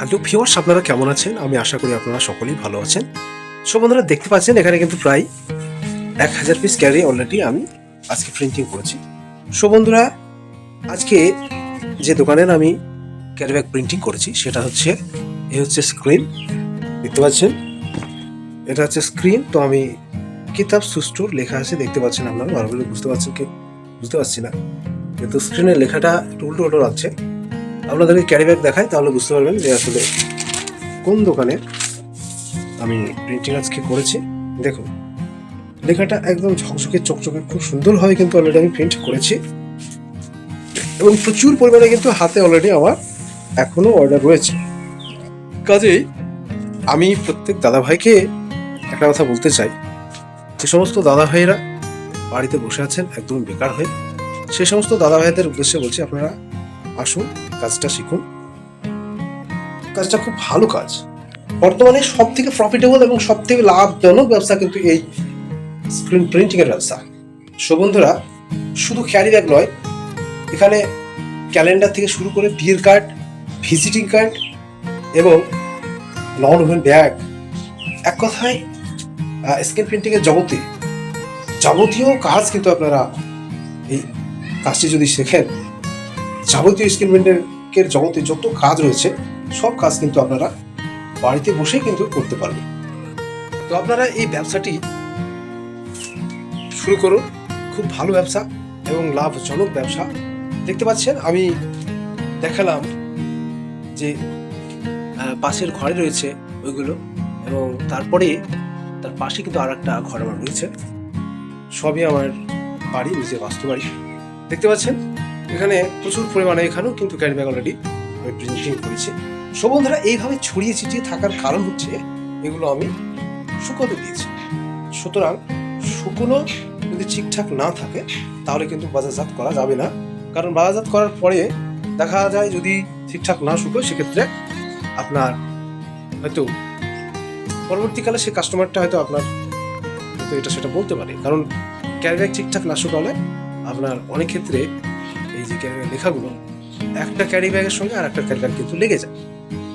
Hello viewers আপনারা কেমন আছেন? আমি আশা করি আপনারা সকলেই ভালো আছেন। সো বন্ধুরা, দেখতে পাচ্ছেন, এখানে কিন্তু প্রায় এক হাজার পিস ক্যারি অলরেডি আমি আজকে প্রিন্টিং করেছি। সো বন্ধুরা, আজকে যে দোকানের আমি ক্যারি ব্যাগ প্রিন্টিং করেছি, সেটা হচ্ছে, এ হচ্ছে স্ক্রিন দেখতে পাচ্ছেন? এটা হচ্ছে স্ক্রিন তো আমি কিতাব সুস্টোর লেখা আছে, দেখতে পাচ্ছেন আপনারা ভালো করে বুঝতে পারছেন কি? বুঝতে পারছি না। কিন্তু স্ক্রিনের লেখাটা একটু উল্টো উল্টো লাগছে। আপনাদেরকে ক্যারি ব্যাগ দেখাই, তাহলে বুঝতে পারবেন যে আসলে কোন দোকানে আমি প্রিন্টিং আজকে করেছি। দেখুন, লেখাটা একদম ঝকঝকে, চকচকে, খুব সুন্দরভাবে কিন্তু অলরেডি আমি প্রিন্ট করেছি। এবং প্রচুর পরিমাণে কিন্তু হাতে অলরেডি আমার এখনও অর্ডার রয়েছে। কাজেই আমি প্রত্যেক দাদা ভাইকে একটা কথা বলতে চাই। যে সমস্ত দাদা ভাইয়েরা বাড়িতে বসে আছেন, একদম বেকার হয়ে, সে সমস্ত দাদা ভাইদের উদ্দেশ্যে বলছি আপনারা আসুন, কাজটা শিখুন। কাজটা খুব ভালো কাজ। বর্তমানে সব থেকে প্রফিটেবল এবং সব থেকে লাভজনক ব্যবসা কিন্তু এই স্ক্রিন প্রিন্টিং এর ব্যবসা। সো বন্ধুরা, শুধু ক্যারি ব্যাগ নয়, এখানে ক্যালেন্ডার থেকে শুরু করে বিয়ের কার্ড ভিজিটিং কার্ড এবং নন ওভেন ব্যাগ এক কথায় স্ক্রিন প্রিন্টিং এর জগতে যাবতীয় কাজ কিন্তু আপনারা এই কাজটি যদি শেখেন যাবতীয় স্ক্রিন প্রিন্টের জগতে যত কাজ রয়েছে, সব কাজ কিন্তু আপনারা বাড়িতে বসে কিন্তু করতে পারবেন। তো আপনারা এই ব্যবসাটি শুরু করুন। খুব ভালো ব্যবসা এবং লাভজনক ব্যবসা। দেখতে পাচ্ছেন, আমি দেখালাম যে পাশের ঘরে রয়েছে ওইগুলো এবং তারপরে তার পাশে কিন্তু আর একটা ঘর আমার রয়েছে। সবই আমার বাড়ি, নিজের বাস্তু বাড়ি। দেখতে পাচ্ছেন? এখানে প্রচুর পরিমাণে এখানেও কিন্তু ক্যারি ব্যাগ অলরেডি আমি প্রিন্টিং করেছি সো এইভাবে ছড়িয়ে ছিটিয়ে থাকার কারণ হচ্ছে এগুলো আমি শুকোতে দিয়েছি। সুতরাং শুকনো যদি ঠিকঠাক না থাকে, তাহলে কিন্তু বাজারজাত করা যাবে না। কারণ বাজারজাত করার পরে দেখা যায় যদি ঠিকঠাক না শুকোয়, সেক্ষেত্রে আপনার হয়তো পরবর্তীকালে সে কাস্টমারটা হয়তো আপনার হয়তো এটা সেটা বলতে পারে। কারণ ক্যারি ব্যাগ ঠিকঠাক না শুকালে আপনার অনেক ক্ষেত্রে এই যে ক্যারি লেখাগুলো একটা ক্যারি ব্যাগের সঙ্গে আর একটা ক্যারি ব্যাগ কিন্তু লেগে যায়।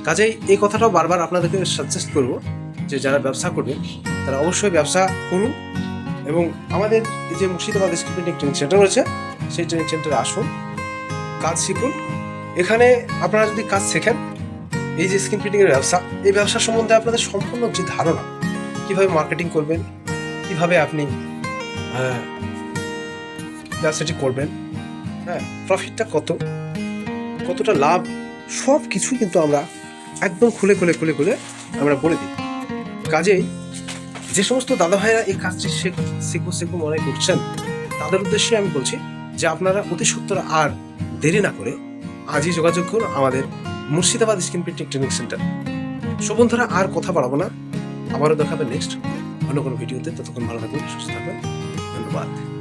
কাজেই এই কথাটাও বারবার আপনাদেরকে সাজেস্ট করব যে যারা ব্যবসা করবেন, তারা অবশ্যই ব্যবসা করুন এবং আমাদের এই যে মুর্শিদাবাদ প্রিন্টিং ট্রেনিং সেন্টার রয়েছে, সেই ট্রেনিং সেন্টারে আসুন, কাজ শিখুন। এখানে আপনারা যদি কাজ শেখেন, এই যে স্কিন প্রিন্টিং এর ব্যবসা, এই ব্যবসা সম্বন্ধে আপনাদের সম্পূর্ণ যে ধারণা, কীভাবে মার্কেটিং করবেন, কীভাবে আপনি ব্যবসাটি করবেন হ্যাঁ প্রফিটটা কত? কতটা লাভ? সব কিছুই কিন্তু আমরা একদম খুলে খুলে খুলে খুলে আমরা বলে দিই। কাজেই যে সমস্ত দাদা ভাইরা এই কাজটি শেখ- শিখব মনে করছেন, তাদের উদ্দেশ্যে আমি বলছি যে আপনারা অতি সত্তর আর দেরি না করে আজই যোগাযোগ করুন আমাদের Murshidabad screen printing training centre. So আর কথা বাড়াবো না। আবারও দেখাবে নেক্সট অন্য কোনো ভিডিওতে। ততক্ষণ ভালো থাকবেন সুস্থ থাকবেন ধন্যবাদ।